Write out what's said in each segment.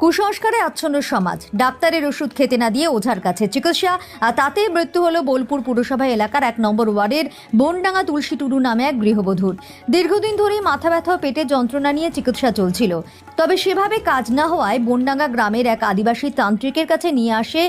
কুসংস্কারে আচ্ছন্ন সমাজ। ডাক্তারের ওষুধ খেতে না দিয়ে ওঝার কাছে চিকিৎসা, আর তাতেই মৃত্যু হলো বোলপুর পুরসভা এলাকার এক নম্বর ওয়ার্ডের বনডাঙ্গা তুলসী টুডু নামে এক গৃহবধূর। দীর্ঘদিন ধরেই মাথা ব্যথা ও পেটের যন্ত্রণা নিয়ে চিকিৎসা চলছিল। তবে সেভাবে কাজ না হওয়ায় বনডাঙ্গা গ্রামের এক আদিবাসী তান্ত্রিকের কাছে নিয়ে আসে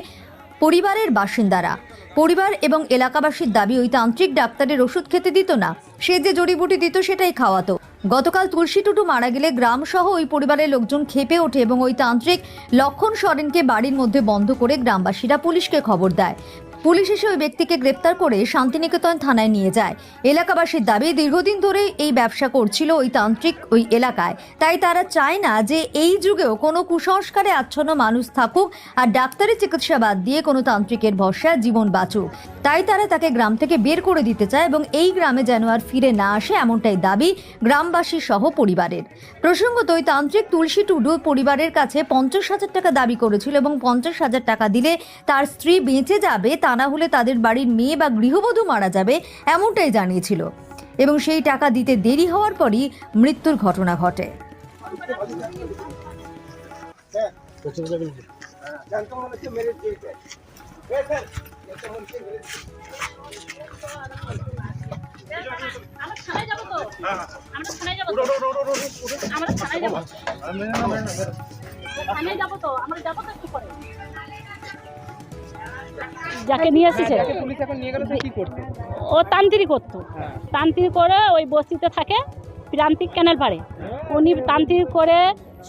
পরিবারের বাসিন্দারা। পরিবার এবং এলাকাবাসীর দাবি, ওই তান্ত্রিক ডাক্তারের ওষুধ খেতে দিত না। সে যে জড়িবুটি দিত সেটাই খাওয়াতো। গতকাল তুলসী টুটু মারা গেলে গ্রাম সহ ওই পরিবারের লোকজন খেপে ওঠে এবং ওই তান্ত্রিক লক্ষণ সরেনকে বাড়ির মধ্যে বন্ধ করে গ্রামবাসীরা পুলিশকে খবর দেয়। পুলিশ এসে ওই ব্যক্তিকে গ্রেপ্তার করে শান্তিনিকেতন থানায় নিয়ে যায়। এলাকাবাসীর দাবি, দীর্ঘদিন ধরে এই ব্যবসা করছিল ওই তান্ত্রিক ওই এলাকায়। তাই তারা চায় না যে এই যুগেও কোনো কুসংস্কারে আচ্ছন্ন মানুষ থাকুক আর ডাক্তারি চিকিৎসা বাদ দিয়ে কোনো তান্ত্রিকের ভরসায় জীবন বাঁচুক। তাই তারা তাকে গ্রাম থেকে বের করে দিতে চায় এবং এই গ্রামে যেন আর ফিরে না আসে এমনটাই দাবি গ্রামবাসী সহ পরিবারের। প্রসঙ্গত ওই তান্ত্রিক তুলসী টুডু পরিবারের কাছে পঞ্চাশ হাজার টাকা দাবি করেছিল এবং পঞ্চাশ হাজার টাকা দিলে তার স্ত্রী বেঁচে যাবে তা না হলে তাদের বাড়ির মেয়ে বা গৃহবধূ মারা যাবে, এমনটাই জানিয়েছিল। এবং সেই টাকা দিতে দেরি হওয়ার পরই মৃত্যুর ঘটনা ঘটে। আমরা থানায় যাব তো। আমরা যাব তো। আমরা থানায় যাকে নিয়ে এসেছে করতো? ও তান্ত্রিক করতো। তান্ত্রিক করে ওই বস্তিতে থাকে প্রান্তিক ক্যানেল পাড়ে। উনি তান্ত্রিক করে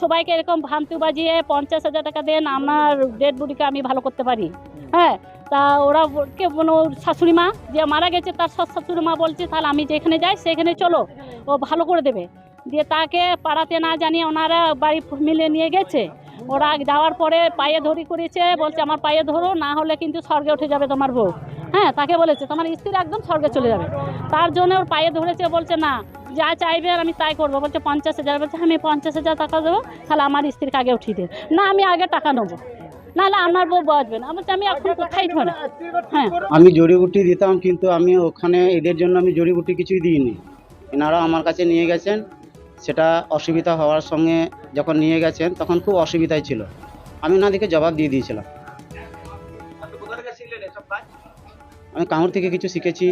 সবাইকে এরকম ভান্তি বাজিয়ে পঞ্চাশ হাজার টাকা দেন আমার ডেড বডিকে আমি ভালো করতে পারি। হ্যাঁ তা ওরা কে ওর শাশুড়ি মা যে মারা গেছে তার শাশুড়ি মা বলছে তাহলে আমি যেখানে যাই সেখানে চলো ও ভালো করে দেবে। দিয়ে তাকে পাড়াতে না জানিয়ে ওনারা বাড়ি মিলে নিয়ে গেছে। ওরা যাওয়ার পরে পায়ে ধরি করেছে, বলছে, আমার পায়ে ধরো, না হলে কিন্তু স্বর্গে উঠে যাবে তোমার বউ। হ্যাঁ তাকে বলেছে, তোমার স্ত্রী একদম স্বর্গে চলে যাবে। তার জন্য ওর পায়ে ধরেছে, বলছে, না, যা চাইবে আর আমি তাই করব। বলছে, পঞ্চাশ হাজার। বলছে, আমি পঞ্চাশ হাজার টাকা দেবো, তাহলে আমার স্ত্রীকে আগে উঠিয়ে দেবে না, আমি আগে টাকা নেব। নাহলে আমার বউ বাঁচবে না। বলছি, আমি এখন কোথায় ধরে হ্যাঁ। আমি জড়িবুটি দিতাম, কিন্তু আমি ওখানে এদের জন্য আমি জড়িবুটি কিছুই দিইনি। এনারা আমার কাছে নিয়ে গেছেন। সেটা অসুবিধা হওয়ার সঙ্গে যখন নিয়ে গেছেন তখন খুব অসুবিধায় ছিল। আমি ওনাদেরকে জবাব দিয়ে দিয়েছিলাম। আমি কামড় থেকে কিছু শিখেছি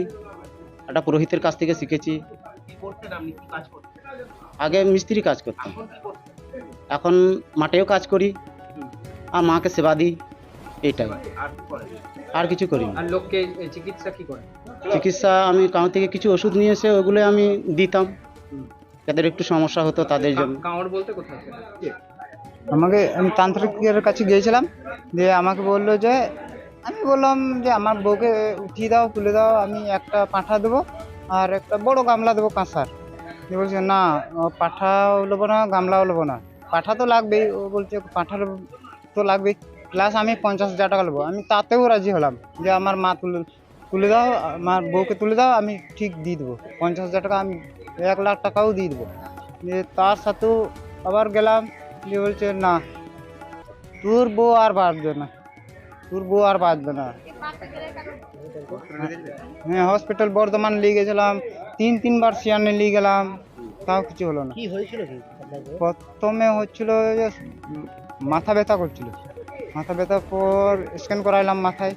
একটা পুরোহিতের কাছ থেকে শিখেছি। আগে মিস্ত্রি কাজ করতাম। এখন মাঠেও কাজ করি। আর মাকে সেবা দিই। এইটাই। আর কিছু করি লোককে চিকিৎসা কি করে? চিকিৎসা আমি কাউর থেকে কিছু ওষুধ নিয়ে এসে ওগুলো আমি দিতাম। যাদের একটু সমস্যা হতো তাদের জন্য। কা- বলতে কোথায় আমাকে আমি তান্ত্রিকের কাছে গিয়েছিলাম দিয়ে আমাকে বলল যে আমি বললাম যে আমার বউকে উঠিয়ে দাও তুলে দাও আমি একটা পাঁঠা দেবো আর একটা বড় গামলা দেবো কাঁসার। দিয়ে বলছে না পাঁঠাও নেব না গামলাও নেব না। পাঁঠা তো লাগবেই। ও বলছে পাঁঠার তো লাগবেই। প্লাস আমি পঞ্চাশ হাজার টাকা নেব আমি তাতেও রাজি হলাম যে আমার মা তুলে তুলে দাও আমার বউকে তুলে দাও আমি ঠিক দিয়ে দেবো। পঞ্চাশ হাজার টাকা আমি এক লাখ টাকাও দিয়ে দেবো। দিয়ে তার সাথেও আবার গেলাম দিয়ে বলছে না তোর বউ আর বাঁচবে না। তোর বউ আর বাঁচবে না। হ্যাঁ হসপিটাল বর্ধমান নিয়ে গেছিলাম তিন তিনবার সিয়ানে নিয়ে গেলাম তাও কিছু হলো না। প্রথমে হচ্ছিল যে মাথা ব্যথা করছিল। মাথা ব্যথার পর স্ক্যান করাইলাম মাথায়।